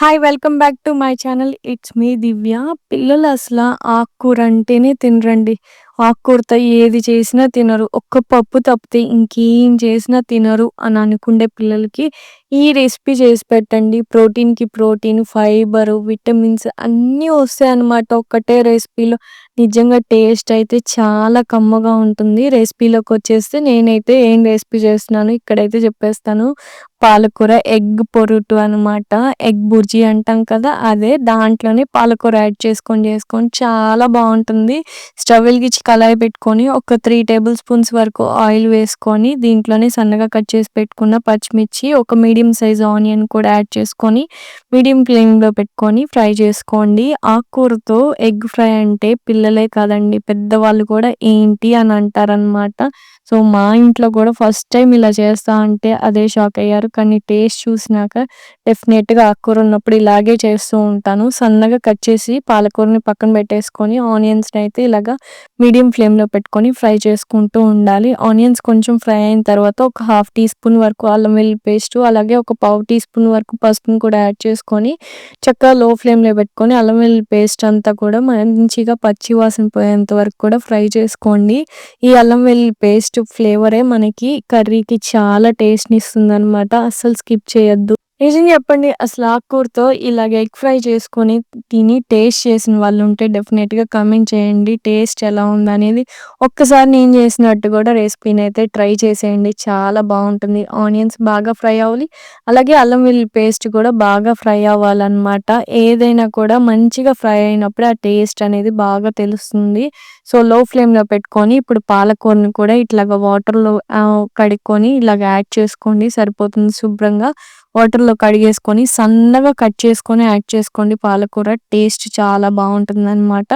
Hi welcome back to my channel it's me Divya పిల్లలు అసలు ఆకుకూర అంటేనే తినరండి. ఆకుకూరతో ఏది చేసినా తినరు. ఒక్క పప్పు తప్పితే ఇంకేం చేసినా తినరు అని అనుకుండే పిల్లలకి ఈ రెసిపీ చేసి పెట్టండి. ప్రోటీన్కి ప్రోటీన్ ఫైబర్ విటమిన్స్ అన్నీ వస్తాయి అన్నమాట ఒక్కటే రెసిపీలో. నిజంగా టేస్ట్ అయితే చాలా కమ్మగా ఉంటుంది. రెసిపీలోకి వచ్చేస్తే నేనైతే ఏం రెసిపీ చేస్తున్నాను ఇక్కడైతే చెప్పేస్తాను. పాలకూర ఎగ్ పొరుటు అనమాట ఎగ్ బుర్జీ అంటాం కదా అదే దాంట్లోనే పాలకూర యాడ్ చేసుకొని చేసుకొని చాలా బాగుంటుంది. స్టవ్ వెలిగించి కళాయి పెట్టుకొని ఒక త్రీ టేబుల్ స్పూన్స్ వరకు ఆయిల్ వేసుకొని దీంట్లోనే సన్నగా కట్ చేసి పెట్టుకున్న పచ్చిమిర్చి ఒక మీడియం సైజ్ ఆనియన్ కూడా యాడ్ చేసుకొని మీడియం ఫ్లేమ్లో పెట్టుకొని ఫ్రై చేసుకోండి. ఆకుకూరతో ఎగ్ ఫ్రై అంటే పిల్లలే కాదండి పెద్దవాళ్ళు కూడా ఏంటి అని అంటారనమాట సో మా ఇంట్లో కూడా ఫస్ట్ టైం ఇలా చేస్తా అంటే అదే షాక్ అయ్యారు. కానీ టేస్ట్ చూసినాక డెఫినెట్గా ఆకుకూర ఉన్నప్పుడు ఇలాగే చేస్తూ ఉంటాను. సన్నగా కట్ చేసి పాలకూరని పక్కన పెట్టేసుకొని ఆనియన్స్ని అయితే ఇలాగా మీడియం ఫ్లేమ్లో పెట్టుకొని ఫ్రై చేసుకుంటూ ఉండాలి. ఆనియన్స్ కొంచెం ఫ్రై అయిన తర్వాత ఒక హాఫ్ టీ స్పూన్ వరకు అల్లం వెల్లి పేస్ట్ అలాగే ఒక పావు టీ స్పూన్ వరకు పసుపును కూడా యాడ్ చేసుకొని చక్కగా లో ఫ్లేమ్లో పెట్టుకొని అల్లం వెల్లి పేస్ట్ అంతా కూడా మంచిగా పచ్చి వాసన పోయేంత వరకు కూడా ఫ్రై చేసుకోండి. ఈ అల్లం వెల్లి పేస్ట్ ఫ్లేవరే మనకి. కర్రీకి చాలా టేస్ట్ని ఇస్తుంది అనమాట అస్సలు స్కిప్ చేయొద్దు. నిజం చెప్పండి అసలు ఆకుకూరతో ఇలాగ ఎగ్ ఫ్రై చేసుకొని తిని టేస్ట్ చేసిన వాళ్ళు ఉంటే డెఫినెట్గా కమెంట్ చేయండి టేస్ట్ ఎలా ఉందనేది ఒక్కసారి నేను చేసినట్టు కూడా రెసిపీని అయితే ట్రై చేసేయండి. చాలా బాగుంటుంది. ఆనియన్స్ బాగా ఫ్రై అవ్వాలి. అలాగే అల్లం వెల్లుల్లి పేస్ట్ కూడా బాగా ఫ్రై అవ్వాలన్నమాట. ఏదైనా కూడా మంచిగా ఫ్రై అయినప్పుడు ఆ టేస్ట్ అనేది బాగా తెలుస్తుంది. సో లో ఫ్లేమ్లో పెట్టుకొని ఇప్పుడు పాలకూరని కూడా ఇట్లాగ వాటర్లో కడుక్కొని ఇలాగ యాడ్ చేసుకోండి. సరిపోతుంది శుభ్రంగా. వాటర్‌లో కడిగేసుకొని సన్నగా కట్ చేసుకొని యాడ్ చేసుకోండి పాలకూర. టేస్ట్ చాలా బాగుంటుందన్నమాట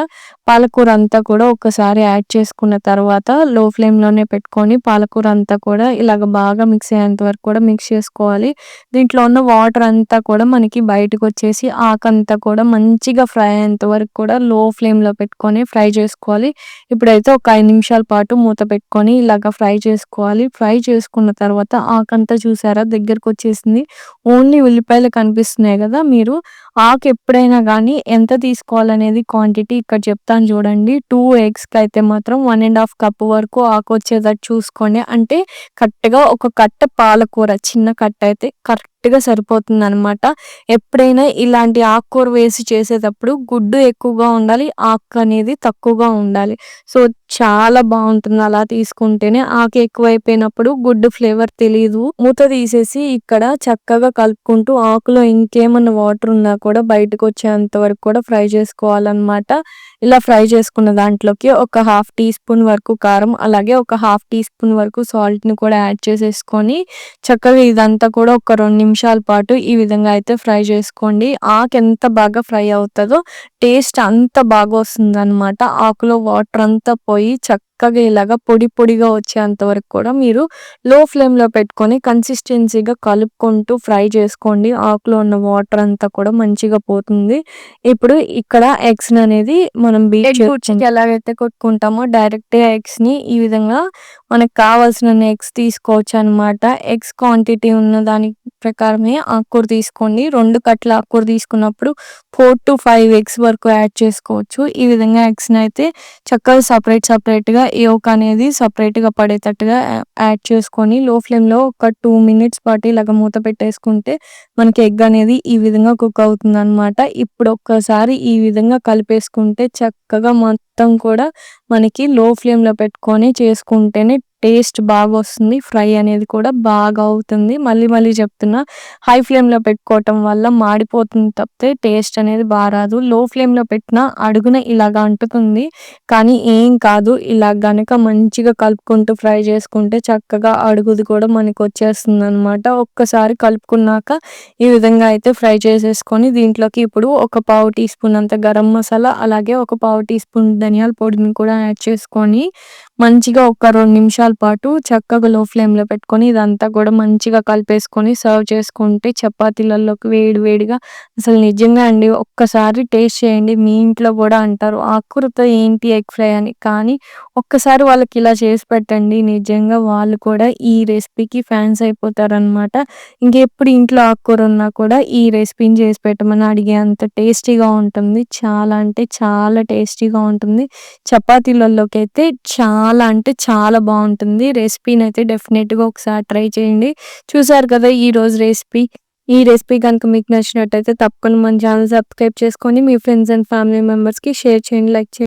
పాలకూర అంతా కూడా ఒకసారి యాడ్ చేసుకున్న తర్వాత లో ఫ్లేమ్‌లోనే పెట్టుకొని పాలకూర అంతా కూడా ఇలాగ బాగా మిక్స్ అయ్యేంత వరకు కూడా మిక్స్ చేసుకోవాలి. దీంట్లో ఉన్న వాటర్ అంతా కూడా మనకి బయటకొచ్చేసి ఆకంతా కూడా మంచిగా ఫ్రై అయ్యేంత వరకు కూడా లో ఫ్లేమ్‌లో పెట్టుకొని ఫ్రై చేసుకోవాలి. ఇప్పుడైతే ఒక ఐదు నిమిషాల పాటు మూత పెట్టుకొని ఇలాగ ఫ్రై చేసుకోవాలి. ఫ్రై చేసుకున్న తర్వాత ఆకంతా చూసారా దగ్గరకు వచ్చేసింది ఓన్లీ ఉల్లిపాయలు కనిపిస్తున్నాయి కదా మీరు. ఆకు ఎప్పుడైనా కానీ ఎంత తీసుకోవాలనేది క్వాంటిటీ ఇక్కడ చెప్తాను చూడండి. టూ ఎగ్స్కి అయితే మాత్రం వన్ అండ్ హాఫ్ కప్ వరకు ఆకు వచ్చేటట్టు చూసుకోండి. అంటే కరెక్ట్గా ఒక కట్ట పాలకూర చిన్న కట్ట అయితే కరెక్ట్ కరెక్ట్‌గా సరిపోతుందనమాట. ఎప్పుడైనా ఇలాంటి ఆకుకూర వేసి చేసేటప్పుడు గుడ్డు ఎక్కువగా ఉండాలి. ఆకు అనేది తక్కువగా ఉండాలి. సో, చాలా బాగుంటుంది అలా తీసుకుంటేనే. ఆకు ఎక్కువైపోయినప్పుడు గుడ్డు ఫ్లేవర్ తెలీదు. మూత తీసేసి ఇక్కడ చక్కగా కలుపుకుంటూ ఆకులో ఇంకేమన్నా వాటర్ ఉన్నా కూడా బయటకొచ్చేంత వరకు కూడా ఫ్రై చేసుకోవాలన్నమాట ఇలా ఫ్రై చేసుకున్న దాంట్లోకి ఒక హాఫ్ టీ స్పూన్ వరకు కారం అలాగే ఒక హాఫ్ టీ స్పూన్ వరకు సాల్ట్‌ని కూడా యాడ్ చేసేసుకొని చక్కగా ఇదంతా కూడా ఒక రెండు నిమిషాల పాటు ఈ విధంగా అయితే ఫ్రై చేసుకోండి. ఆకు ఎంత బాగా ఫ్రై అవుతదో టేస్ట్ అంత బాగా వస్తుందనమాట. ఆకులో వాటర్ అంతా పోయి చక్కగా ఇలాగ పొడి పొడిగా వచ్చేంత వరకు కూడా మీరు లో ఫ్లేమ్‌లో పెట్టుకొని కన్సిస్టెన్సీగా కలుపుకుంటూ ఫ్రై చేసుకోండి. ఆకులో ఉన్న వాటర్ అంతా కూడా మంచిగా పోతుంది. ఇప్పుడు ఇక్కడ ఎగ్స్‌ని అనేది మనం బీట్ ఎలాగైతే కొట్టుకుంటామో డైరెక్ట్‌గా ఎగ్స్‌ని ఈ విధంగా మనకు కావాల్సిన ఎగ్స్ తీసుకోవచ్చు అనమాట. ఎగ్స్ క్వాంటిటీ ఉన్న దాని ప్రకారమే ఆకుకూర తీసుకోండి. రెండు కట్టల ఆకుకూర తీసుకున్నప్పుడు ఫోర్ టు ఫైవ్ ఎగ్స్ వరకు యాడ్ చేసుకోవచ్చు. ఈ విధంగా ఎగ్స్‌ని అయితే చక్కగా సపరేట్ సపరేట్‌గా యోక్ అనేది సపరేట్‌గా పడేటట్టుగా యాడ్ చేసుకొని లో ఫ్లేమ్‌లో ఒక టూ మినిట్స్ పాటు ఇలాగ మూత పెట్టేసుకుంటే మనకి ఎగ్ అనేది ఈ విధంగా కుక్ అవుతుందనమాట. ఇప్పుడు ఒక్కసారి ఈ విధంగా కలిపేసుకుంటే చక్కగా మొత్తం కూడా మనకి లో ఫ్లేమ్‌లో పెట్టుకొని చేసుకుంటేనే టేస్ట్ బాగా వస్తుంది. ఫ్రై అనేది కూడా బాగా అవుతుంది. మళ్ళీ మళ్ళీ చెప్తున్నా హై ఫ్లేమ్‌లో పెట్టుకోవటం వల్ల మాడిపోతుంది తప్పితే టేస్ట్ అనేది బాగా రాదు. లో ఫ్లేమ్‌లో పెట్టినా అడుగున ఇలాగ అంటుతుంది. కానీ ఏం కాదు. ఇలా గనక మంచిగా కలుపుకుంటూ ఫ్రై చేసుకుంటే చక్కగా అడుగుది కూడా మనకు వచ్చేస్తుంది అనమాట ఒక్కసారి కలుపుకున్నాక ఈ విధంగా అయితే ఫ్రై చేసేసుకొని దీంట్లోకి ఇప్పుడు ఒక పావు టీ స్పూన్ అంత గరం మసాలా అలాగే ఒక పావు టీ స్పూన్ ధనియాల పొడిని కూడా యాడ్ చేసుకొని మంచిగా ఒక రెండు నిమిషాల పాటు చక్కగా లో ఫ్లేమ్‌లో పెట్టుకొని ఇదంతా కూడా మంచిగా కలిపేసుకొని సర్వ్ చేసుకుంటే చపాతీలలోకి వేడి వేడిగా అసలు నిజంగా అండి ఒక్కసారి టేస్ట్ చేయండి. మీ ఇంట్లో కూడా అంటారు ఆకుకూరతో ఏంటి ఎగ్ ఫ్రై అని. కానీ ఒక్కసారి వాళ్ళకి ఇలా చేసి పెట్టండి. నిజంగా వాళ్ళు కూడా ఈ రెసిపీకి ఫ్యాన్స్ అయిపోతారనమాట. ఇంకెప్పుడు ఇంట్లో ఆకుకూర ఉన్నా కూడా ఈ రెసిపీని చేసి పెట్టమని అడిగే అంత టేస్టీగా ఉంటుంది. చాలా అంటే చాలా టేస్టీగా ఉంటుంది. చపాతీలలోకైతే చాలా చాలా అంటే చాలా బాగుంటుంది రెసిపీని అయితే డెఫినెట్గా ఒకసారి ట్రై చేయండి. చూసారు కదా ఈరోజు రెసిపీ. ఈ రెసిపీ కనుక మీకు నచ్చినట్టయితే తప్పకుండా మన ఛానల్ సబ్స్క్రైబ్ చేసుకొని మీ ఫ్రెండ్స్ అండ్ ఫ్యామిలీ మెంబర్స్‌కి షేర్ చేయండి. లైక్ చేయండి.